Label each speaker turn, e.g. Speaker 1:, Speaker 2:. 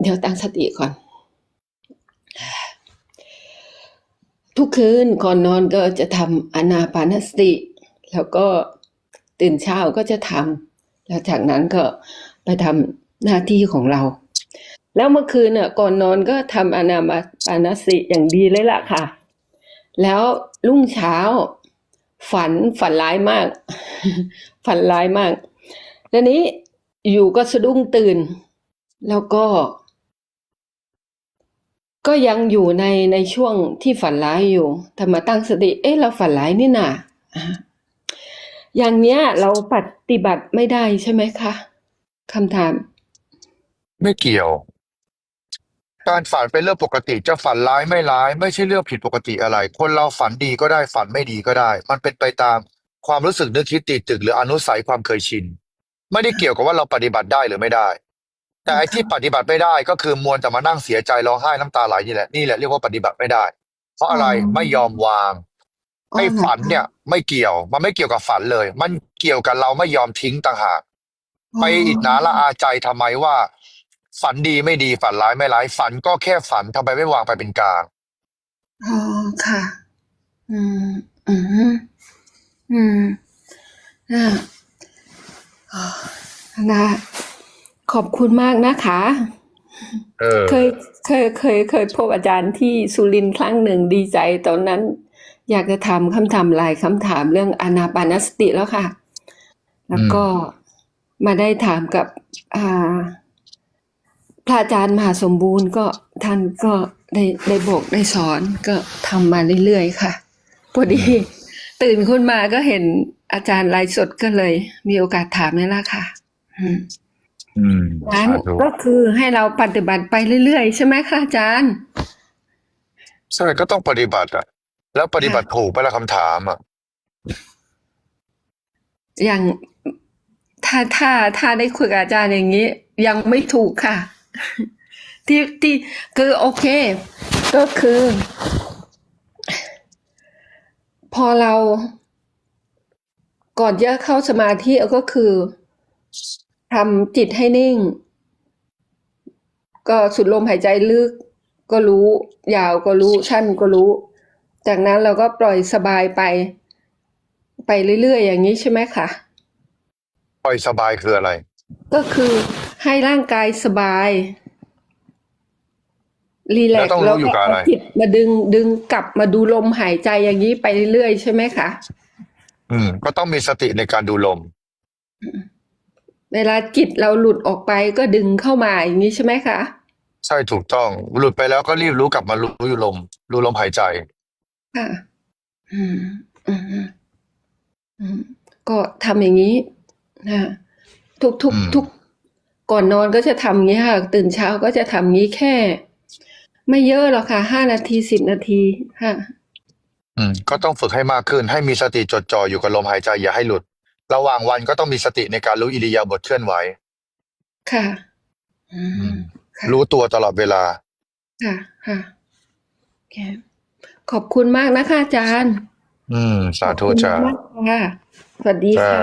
Speaker 1: เดี๋ยวตั้งสติก่อน ทุกคืนก่อนนอนก็จะทำอนาปานสติ แล้วก็ตื่นเช้าก็จะทำแล้วจากนั้นก็ไปทำหน้าที่ของเรา แล้วเมื่อคืนน่ะก่อนนอนก็ทำอานาปานสติอย่างดีเลยล่ะค่ะ แล้วรุ่งเช้า ฝันฝันร้ายมาก ฝันร้ายมากแล้วนี้อยู่ก็สะดุ้งตื่น แล้วก็ ก็ยังอยู่ในในช่วงที่ฝันร้ายอยู่แต่มาตั้งสติ เอ๊ะเราฝันร้ายนี่นาอ่าอย่างเนี้ย เราปฏิบัติไม่ได้ใช่ไหมคะคำถาม
Speaker 2: ไม่เกี่ยว การฝันเป็นเรื่องปกติ จะฝันร้ายไม่ร้าย ไม่ใช่เรื่องผิดปกติอะไร คนเราฝันดีก็ได้ฝันไม่ดีก็ได้ มันเป็นไปตามความรู้สึกนึกคิดติดตึกหรืออนุสัยความเคยชิน ไม่ได้เกี่ยวกับว่าเราปฏิบัติได้หรือไม่ได้ แต่ไอ้ที่ปฏิบัติไม่ได้ก็คือมวลแต่มานั่งเสียใจร้องไห้น้ำตาไหลนี่แหละนี่แหละเรียกว่าปฏิบัติไม่ได้ เพราะอะไร
Speaker 1: อ๋อ
Speaker 2: ไม่ยอมวาง
Speaker 1: อ๋อ
Speaker 2: ไอ้ฝันเนี่ย ไม่เกี่ยว มันไม่เกี่ยวกับฝันเลย มันเกี่ยวกับเราไม่ยอมทิ้งต่างหากไปอิจฉาละอาใจทำไมว่า ฝันดีไม่ดีฝันร้ายไม่ร้ายฝันก็แค่ฝันทำไมไม่วางไปเป็นกลาง
Speaker 1: อ๋อค่ะ อืม อืม อืมอ่าอ๋อนะ ขอบคุณมากนะคะ
Speaker 2: เออ
Speaker 1: เคยเคยเคยเคยพบอาจารย์ที่สุรินทร์ครั้งหนึ่งดีใจตอนนั้น อยากจะถามคำถามหลายคำถามเรื่องอานาปานสติแล้วค่ะ แล้วก็มาได้ถามกับอ่าพระอาจารย์มหาสมบูรณ์ก็ท่านก็ได้ได้บอกได้สอนก็ทำมาเรื่อยๆค่ะพอดีตื่นขึ้นมาก็เห็นอาจารย์ไลฟ์สดก็เลย มีโอกาสถามนี่แหละค่ะ อืม
Speaker 2: อืม
Speaker 1: งั้น
Speaker 2: สาธุ
Speaker 1: ก็คือให้เราปฏิบัติไปเรื่อยๆ ใช่ไหมคะอาจารย์
Speaker 2: ใช่ก็ต้องปฏิบัติอะ แล้วปฏิบัติถูกไปละคำถามอะ
Speaker 1: อย่างถ้าถ้าถ้าได้คุยกับอาจารย์อย่างนี้ ยังไม่ถูกค่ะ ที่ที่คือโอเค ก็คือ พอเราก่อนจะเข้าสมาธิก็คือ ทำจิตให้นิ่ง ก็สุดลมหายใจลึกก็รู้ ยาวก็รู้สั้นก็รู้ จากนั้นเราก็ปล่อยสบายไป ไปเรื่อยๆ อย่างนี้ใช่ไหมคะ
Speaker 2: ปล่อยสบายคืออะไร
Speaker 1: ก็คือให้ร่างกายสบาย รีแล
Speaker 2: แล้
Speaker 1: ก
Speaker 2: วต้องรู้
Speaker 1: แล้ว
Speaker 2: อยู่
Speaker 1: ก็
Speaker 2: กับอะไร
Speaker 1: เอาจิตมาดึงดึงกลับมาดูลมหายใจอย่างนี้ไปเรื่อยๆ ใช่ไหมคะ
Speaker 2: อืม ก็ต้องมีสติในการดูลม
Speaker 1: เวลาจิตเราหลุดออกไปก็ดึงเข้ามาอย่างนี้ใช่ไหมคะ
Speaker 2: ใช่ถูกต้อง หลุดไปแล้วก็รีบรู้กลับมารู้อยู่ลม รู้ลมหายใจ
Speaker 1: ค่ะ อืมอืมอืมก็ทำอย่างนี้นะทุกทุก
Speaker 2: อืม
Speaker 1: ทุกก่อนนอนก็จะทำอย่างนี้ค่ะ ตื่นเช้าก็จะทำอย่างนี้แค่ ไม่เยอะหรอกค่ะห้านาทีสิบนาทีค่ะ
Speaker 2: อืม ก็ต้องฝึกให้มากขึ้น ให้มีสติจดจ่ออยู่กับลมหายใจอย่าให้หลุด ระหว่างวันก็ต้องมีสติในการรู้อิริยาบถเคลื่อนไหว
Speaker 1: ค่ะ อื
Speaker 2: อื
Speaker 1: ม
Speaker 2: ม
Speaker 1: ค่ะ
Speaker 2: รู้ตัวตลอดเวลา
Speaker 1: ค่ะ ค่ะโอเคขอบคุณมากนะคะอาจารย์
Speaker 2: อืม สาธุ
Speaker 1: ขอบคุณ
Speaker 2: จ้า
Speaker 1: มากค่ะ สวัสดี
Speaker 2: จ้า
Speaker 1: ค่ะ